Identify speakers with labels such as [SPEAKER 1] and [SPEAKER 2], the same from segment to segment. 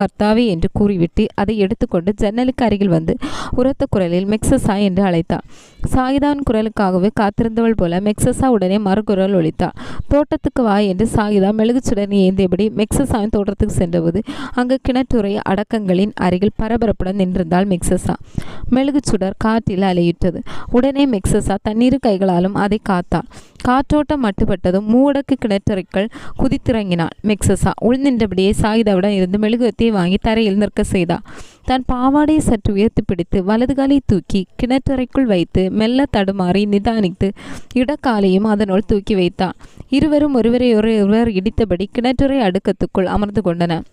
[SPEAKER 1] கர்த்தாவே என்று கூறிவிட்டு அதை எடுத்துக்கொண்டு ஜன்னலுக்கு அருகில் வந்து உரத்த குரலில் மெக்சஸா என்று அழைத்தாள் சாகிதாவின் குரலுக்காகவே காத்திருந்தவள் போல மெக்சஸா உடனே மறுகுரல் ஒழித்தாள் தோட்டத்துக்கு வா என்று சாகிதா மெழுகுச்சுடன் ஏந்தியபடி மெக்சஸாவின் தோட்டத்துக்கு சென்றபோது அங்கு கிணற்றுறை அடக்கங்களின் அருகில் பரபரப்புடன் நின்றிருந்தாள் மெக்சஸா. மெழுகுச்சுடர் காற்றில் அலையிட்டது உடனே மெக்சஸா தண்ணீர் கைகளாலும் அதை காத்தாள் காற்றோட்டம் மட்டுப்பட்டதும் மூடக்கு கிணற்றறைக்குள் குதித்திறங்கினாள் மெக்சஸா உள்நின்றபடியே சாயுதாவுடன் சாகிதாவிடம் இருந்து மெழுகுவத்தியை வாங்கி தரையில் நிற்க செய்தாள் தன் பாவாடையை சற்று உயர்த்தி பிடித்து வலது காலை தூக்கி கிணற்றறைக்குள் வைத்து மெல்ல தடுமாறி நிதானித்து இடக்காலையும் அதனுள் தூக்கி வைத்தான் இருவரும் ஒருவரை ஒருவர் இடித்தபடி கிணற்றறை அடுக்கத்துக்குள் அமர்ந்து கொண்டனர்.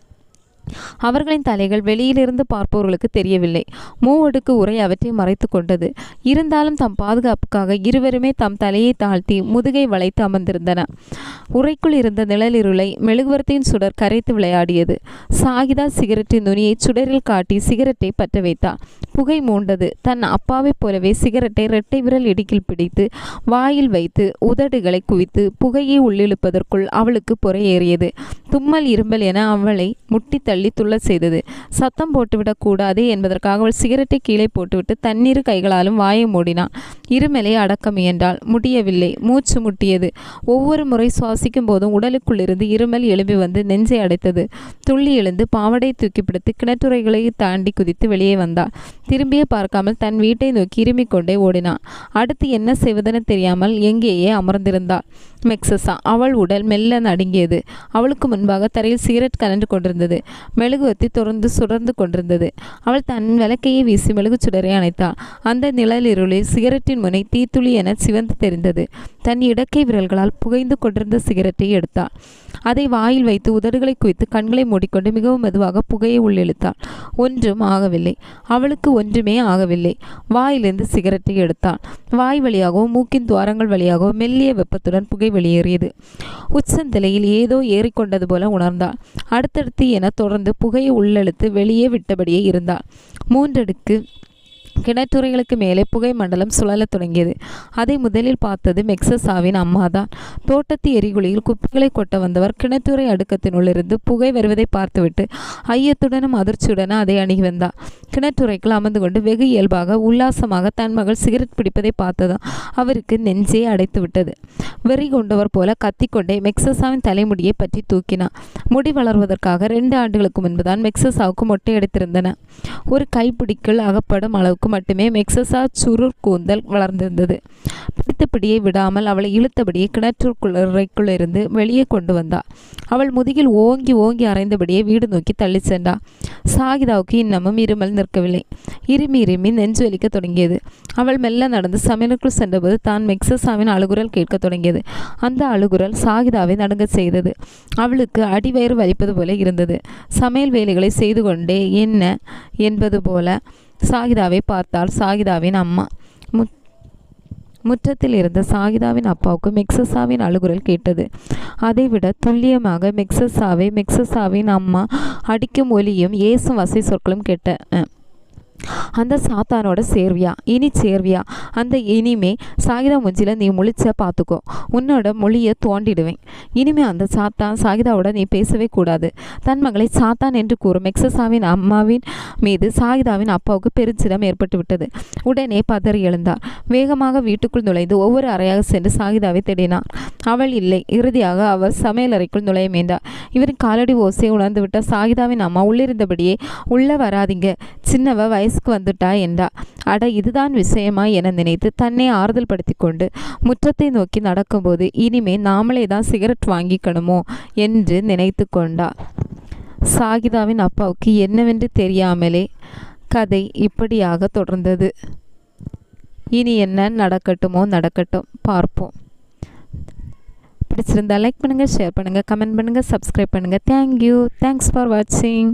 [SPEAKER 1] அவர்களின் தலைகள் வெளியிலிருந்து பார்ப்பவர்களுக்கு தெரியவில்லை. மூவடுக்கு உரை அவற்றை மறைத்து கொண்டது. இருந்தாலும் தம் பாதுகாப்புக்காக இருவருமே தம் தலையை தாழ்த்தி முதுகை வளைத்து அமர்ந்திருந்தன. உரைக்குள் இருந்த நிழலிருளை மெழுகுவர்த்தியின் சுடர் கரைத்து விளையாடியது. சாகிதா சிகரெட்டின் நுனியை சுடரில் காட்டி சிகரெட்டை பற்ற வைத்தார் புகை மூண்டது. தன் அப்பாவைப் போலவே சிகரெட்டை இரட்டை விரல் இடுக்கில் பிடித்து வாயில் வைத்து உதடுகளை குவித்து புகையை உள்ளிழுப்பதற்குள் அவளுக்கு பொறையேறியது. தும்மல் இரும்பல் என அவளை முட்டி தள்ளி துள்ளச் செய்தது. சத்தம் போட்டுவிடக் கூடாது என்பதற்காக அவள் சிகரெட்டை கீழே போட்டுவிட்டு தண்ணீர் கைகளாலும் வாயை மூடினாள் இருமலை அடக்க முயன்றாள். முடியவில்லை. மூச்சு முட்டியது. ஒவ்வொரு முறை சுவாசிக்கும் போதும் உடலுக்குள்ளிருந்து இருமல் எழும்பி வந்து நெஞ்சை அடைத்தது. துள்ளி எழுந்து பாவடை தூக்கி பிடித்து கிணற்றுறைகளை தாண்டி குதித்து வெளியே வந்தாள். திரும்பியே பார்க்காமல் தன் வீட்டை நோக்கி இருமிக் கொண்டே ஓடினான். அடுத்து என்ன செய்வதென தெரியாமல் எங்கேயே அமர்ந்திருந்தாள். மெக்சஸா? அவள் உடல் மெல்ல நடுங்கியது. அவளுக்கு முன்பாக தரையில் சிகரெட் கலந்து கொண்டிருந்தது. மெழுகுவத்தி தொடர்ந்து சுடர்ந்து கொண்டிருந்தது. அவள் தன் விளக்கையை வீசி மெழுகு சுடரை அணைத்தாள் அந்த நிழலிருளில் சிகரெட்டின் முனை தீத்துளி என சிவந்து தெரிந்தது. தன் இடக்கை விரல்களால் புகைந்து கொண்டிருந்த சிகரெட்டை எடுத்தாள் அதை வாயில் வைத்து உதடுகளை குவித்து கண்களை மூடிக்கொண்டு மிகவும் மெதுவாக புகையை உள்ளிழுத்தாள் ஒன்றும் ஆகவில்லை. அவளுக்கு ஒன்றுமே ஆகவில்லை. வாயிலிருந்து சிகரெட்டை எடுத்தாள் வாய் வழியாகவும் மூக்கின் துவாரங்கள் வழியாகவும் மெல்லிய வெப்பத்துடன் புகை வெளியேறியது. உச்சந்தலையில் ஏதோ ஏறிக்கொண்டது போல உணர்ந்தாள் அடுத்தடுத்து என தொடர் தொடர்ந்து புகையை உள்ளெழுத்து வெளியே விட்டபடியே இருந்தாள் மூன்றடுக்கு கிணற்றுறைகளுக்கு மேலே புகை மண்டலம் சுழலத் தொடங்கியது. அதை முதலில் பார்த்தது மெக்சஸாவின் அம்மாதான். தோட்டத்து எரிகுழியில் குப்பைகளை கொட்ட வந்தவர் கிணற்றுறை அடுக்கத்தினுள்ளிருந்து புகை வருவதை பார்த்துவிட்டு ஐயத்துடனும் அதிர்ச்சியுடனும் அதை அணுகி வந்தார். கிணற்றுறைக்குள் அமர்ந்து கொண்டு வெகு இயல்பாக உல்லாசமாக தன் மகள் சிகரெட் பிடிப்பதை பார்த்ததும் அவருக்கு நெஞ்சே அடைத்து விட்டது வெறி கொண்டவர் போல கத்திக்கொண்டே மெக்சஸாவின் தலைமுடியை பற்றி தூக்கினார். முடி வளர்வதற்காக ரெண்டு ஆண்டுகளுக்கு முன்புதான் மெக்சஸாவுக்கு மொட்டை எடுத்திருந்தன ஒரு கைப்பிடிக்குள் அகப்படும் அளவுக்கு மட்டுமே மெக்சஸா சுருர் கூந்தல் வளர்ந்திருந்தது. பிடித்தபடியே விடாமல் அவளை இழுத்தபடியே கிணற்றுக்குள்ள இருந்து வெளியே கொண்டு வந்தாள் அவள் முதுகில் ஓங்கி ஓங்கி அரைந்தபடியே வீடு நோக்கி தள்ளி சென்றா. சாகிதாவுக்கு இன்னமும் இருமல் நிற்கவில்லை. இருமி இருமி நெஞ்சு வலிக்க தொடங்கியது. அவள் மெல்ல நடந்து சமையலுக்குள் சென்றபோது தான் மெக்சஸாவின் அழுகுரல் கேட்க தொடங்கியது. அந்த அழுகுரல் சாகிதாவை நடுங்க செய்தது. அவளுக்கு அடிவயிறு வலிப்பது போல இருந்தது. சமையல் வேலைகளை செய்து கொண்டே என்ன என்பது போல சாகிதாவை பார்த்தால் சாகிதாவின் அம்மா. முத் முற்றத்தில் இருந்த சாகிதாவின் அப்பாவுக்கு மெக்சஸாவின் அழுகுரல் கேட்டது. அதைவிட துல்லியமாக மெக்சஸாவை மெக்சஸாவின் அம்மா அடிக்கும் ஒலியும் ஏசும் வசை சொற்களும் கேட்ட அந்த சாத்தானோட சேர்வியா? இனி சேர்வியா? அந்த இனிமே சாகிதா மூஞ்சியில் நீ முழிச்ச பார்த்துக்கோ உன்னோட மொழியை தோண்டிடுவேன். இனிமே அந்த சாத்தான் சாகிதாவோட நீ பேசவே கூடாது. தன் மகளை சாத்தான் என்று கூறும் மெக்சஸாவின் அம்மாவின் மீது சாகிதாவின் அப்பாவுக்கு பெருஞ்சிடம் ஏற்பட்டு விட்டது. உடனே பதறி எழுந்தார் வேகமாக வீட்டுக்குள் நுழைந்து ஒவ்வொரு அறையாக சென்று சாகிதாவை தேடினார் அவள் இல்லை. இறுதியாக அவர் சமையலறைக்குள் நுழைய மீண்டார் இவரின் காலடி ஓசையை உணர்ந்துவிட்ட சாகிதாவின் அம்மா உள்ளிருந்தபடியே உள்ள வராதிங்க. சின்னவ வயசுக்கு வந்துட்டா என்றா? அட இதுதான் விஷயமா என நினைத்து தன்னை ஆறுதல் படுத்தி கொண்டு முற்றத்தை நோக்கி நடக்கும்போது இனிமே நாமளே தான் சிகரெட் வாங்கிக்கணுமோ என்று நினைத்து கொண்டா. சாகிதாவின் அப்பாவுக்கு என்னவென்று தெரியாமலே கதை இப்படியாக தொடர்ந்தது. இனி என்ன நடக்கட்டுமோ நடக்கட்டும். பார்ப்போம். பிடிச்சிருந்தா லைக் பண்ணுங்கள் ஷேர் பண்ணுங்கள் கமெண்ட் பண்ணுங்கள் சப்ஸ்கிரைப் பண்ணுங்கள் தேங்க்யூ தேங்க்ஸ் ஃபார் வாட்சிங்